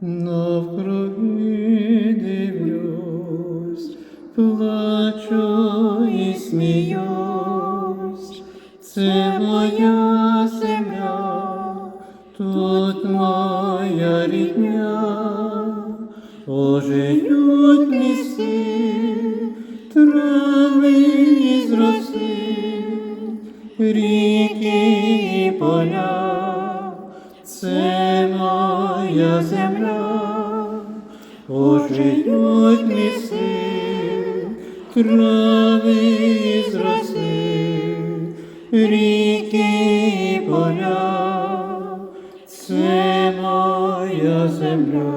навкруги дивлюсь, плачу і сміюсь, це моя земля, тут моя рідня, ожиють ліси, трави із роси, ріки і поля, це моя земля, ожиють ліси, трави із роси, ріки і поля, це моя земля.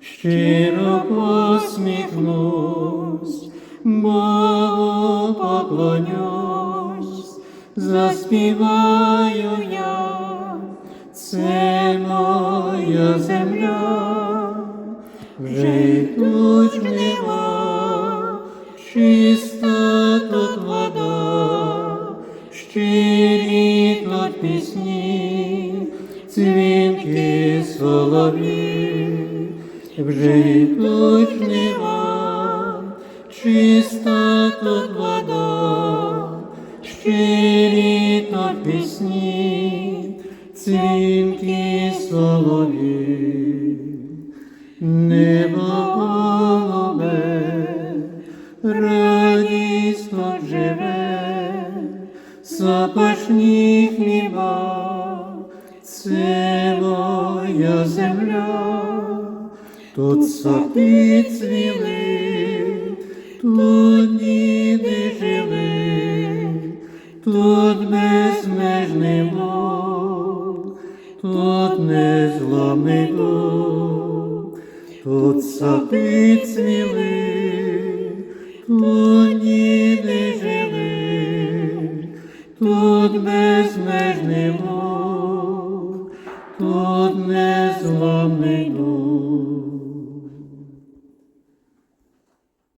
Щиро посміхнусь, Богу поклонюсь, заспіваю я, це моя земля, вже йдуть жнива, чиста тут вода, щирі тут пісні, дзвінки солов'ї, вже йдуть жнива, чиста тут вода, щирі тут пісні, дзвінки солов'ї, небо голубе, радість живе, запашні хліба, це моя земля, тут сади цвіли, тут діди жили, тут безмежний Бог, тут незламний дух, тут сади цвіли, тут діди жили, тут безмежний Бог, тут незламний дух.